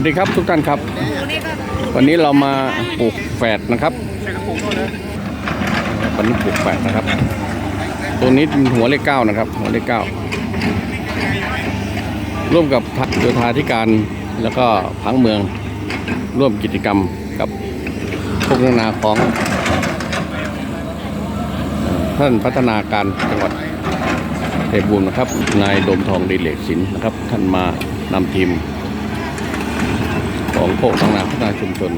วัสดีครับทุกท่านครับ วันนี้เรามาปลูกแฝดนะครับวันนี้ปลูกแฝดนะครับ ตัวนี้เป็นหัวเลขเก้านะครับ หัวเลขเก้าร่วมกับโยธาธิการแล้วก็พังเมือง ร่วมกิจกรรมกับพวกนานาของ ท่านพัฒนาการจังหวัดเพชรบูรณ์นะครับนายโดมทองดีเหลกศิลป์นะครับ ท่านมานำทีม ของโคกทางนาพัฒนาชุมชน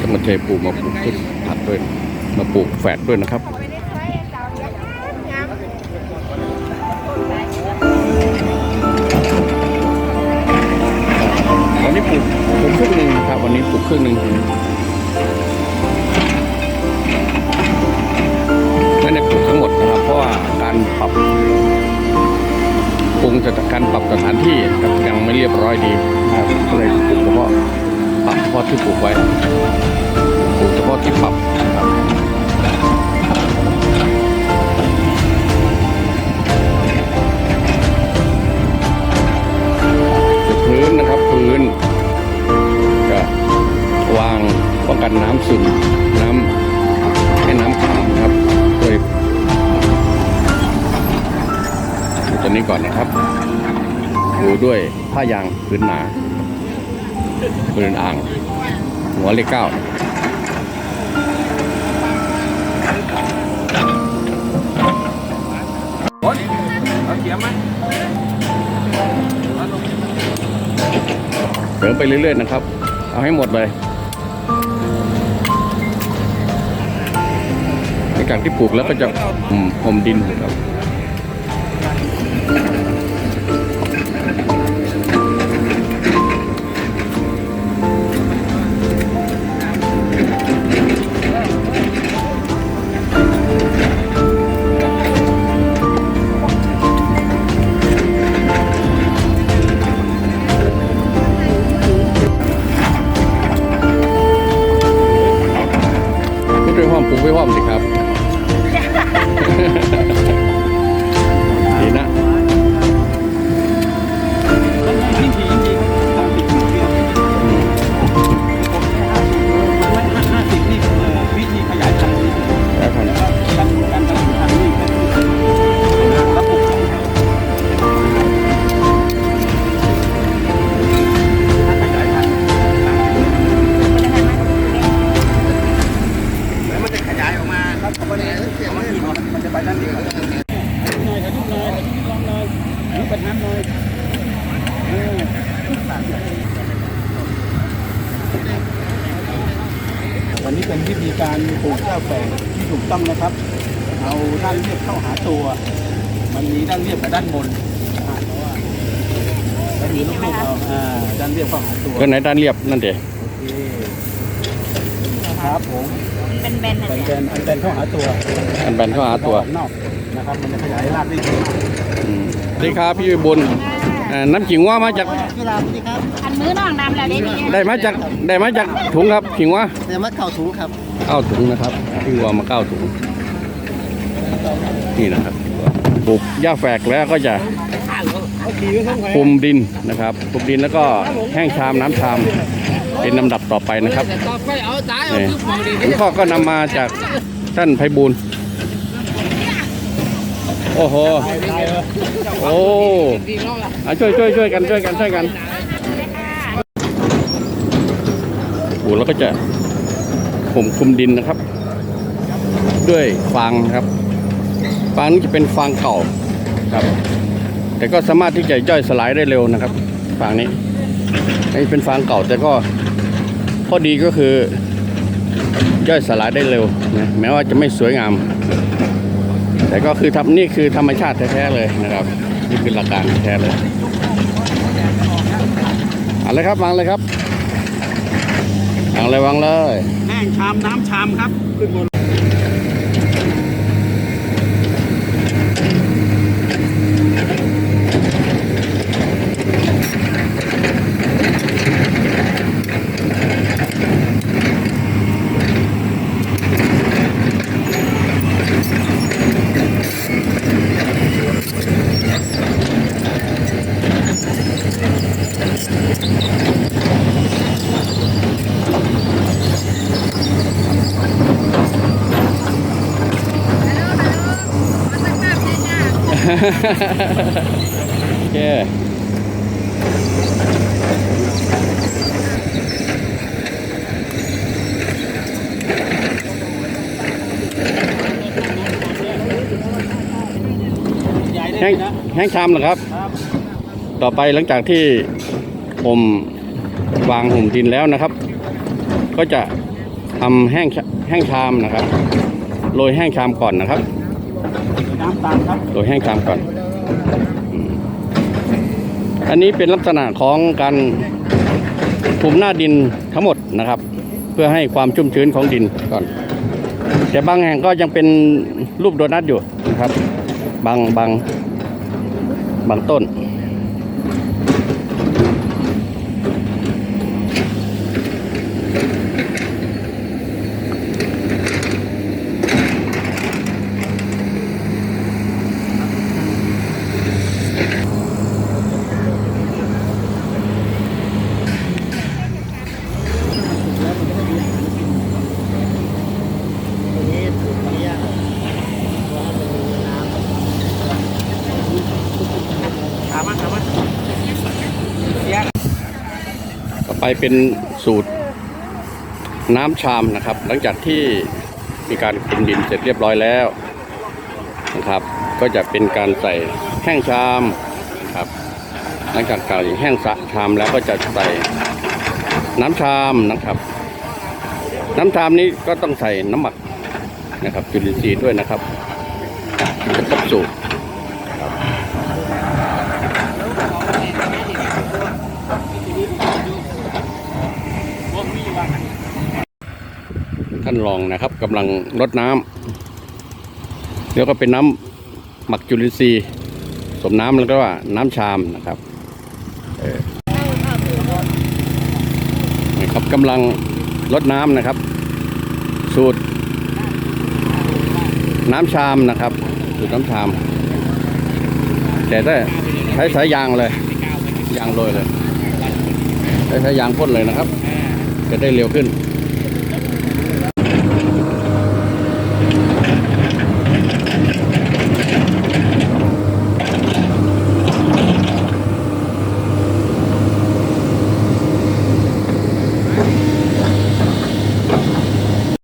จะมาเทปูมาปลูกพืชผักด้วยมาปลูกแฝดด้วยนะครับวันนี้ปลูกปลูกครึ่งหนึ่งครับวันนี้ปลูกครึ่งหนึ่ง ปรับสถานที่ครับยังไม่เรียบร้อยดีนะครับก็เลยปลูกเฉพาะปรับเฉพาะที่ปลูกไว้ปลูกเฉพาะที่ปรับนะครับ ดูด้วยผ้ายางพื้นหนาพื้นอ่าง หัวเลขเก้าเสริมไปเรื่อยๆนะครับ เอาให้หมดเลยในการที่ปลูกแล้วก็จะห่มห่มดินครับ วันนี้เป็นวิธีการปลูกแก้วแฝงที่ถูกต้องนะครับ เอาด้านเรียบเข้าหาตัว มันมีด้านเรียบกับด้านบนอ่าเพราะว่าแล้วมีลูกๆเอาอ่าด้านเรียบเข้าหาตัวก็ไหนด้านเรียบนั่นเดโอเคครับผมเป็นแบนๆเป็นนะแบนอันแบนเข้าหาตัวอันแบนเข้าหาตัวออกนอก นะครับมันจะขยายรากได้ดีมากอืมสวัสดีครับพี่วิบุญอ่าน้ำขิงว่ามาจากกีฬาสวัสดีครับอันมือน้องดำแล้วได้ดีได้มาจากได้มาจากถุงครับขิงว่าเดี๋ยวมาเข่าถุงครับเก้าถุงนะครับพี่วัวมาเก้าถุงนี่นะครับปลูกหญ้าแฝกแล้วก็จะคลุมดินนะครับคลุมดินแล้วก็แห้งชามน้ำชามเป็นลำดับต่อไปนะครับนี่คุณพ่อก็นำมาจากท่านไพบูลย์ โอ้โห โอ้อะช่วยช่วยช่วยกันช่วยกันช่วยกันโอ้แล้วก็จะผมคลุมดินนะครับ ด้วยฟางนะครับฟางนี้จะเป็นฟางเก่าครับ แต่ก็สามารถที่จะย่อยสลายได้เร็วนะครับฟางนี้นี่เป็นฟางเก่าแต่ก็ข้อดีก็คือย่อยสลายได้เร็วนะแม้ว่าจะไม่สวยงาม แต่ก็คือทำนี่คือธรรมชาติแท้ๆเลยนะครับนี่คือหลักการแท้เลยเอาเลยครับวางเลยครับวางเลยวางเลยแห้งชามน้ำชามครับขึ้นบน โอเคยายได้แห้งนะแห้งชามเหรอครับครับ ต่อไปหลังจากที่ผมวางหุ่มดินแล้วนะครับ ก็จะทำแห้งชแห้งชามนะครับ โรยแห้งชามก่อนนะครับ น้ำตาลครับโดยแห้งตามก่อน อันนี้เป็นลักษณะของการคลุมหน้าดินทั้งหมดนะครับ เพื่อให้ความชุ่มชื้นของดินก่อน แต่บางแห่งก็ยังเป็นรูปโดนัทอยู่นะครับ บางบางบางต้น ถามมาถามมาเสีย ต่อ ไปเป็นสูตรน้ำชามนะครับ หลังจากที่มีการคลุมดินเสร็จเรียบร้อยแล้วนะครับ ก็จะเป็นการใส่แห้งชามครับ หลังจากใส่แห้งสะชามแล้วก็จะใส่น้ำชามนะครับ น้ำชามนี้ก็ต้องใส่น้ำหมักนะครับจุลินทรีย์ด้วยนะครับจะครบสูตรานรองนะครับกำลังรดน้ำเดี๋ยวก็เป็นน้ำหมักจุลินทรีย์สมน้ำแล้วก็ว่าน้ำชามนะครับนะครับกำลังรดน้ำนะครับ สูตร น้ำชามนะครับ สูตรน้ำชาม แต่ได้ใช้สายยางเลย ยางโรยเลย ใช้สายยางพ่นเลยนะครับ จะได้เร็วขึ้น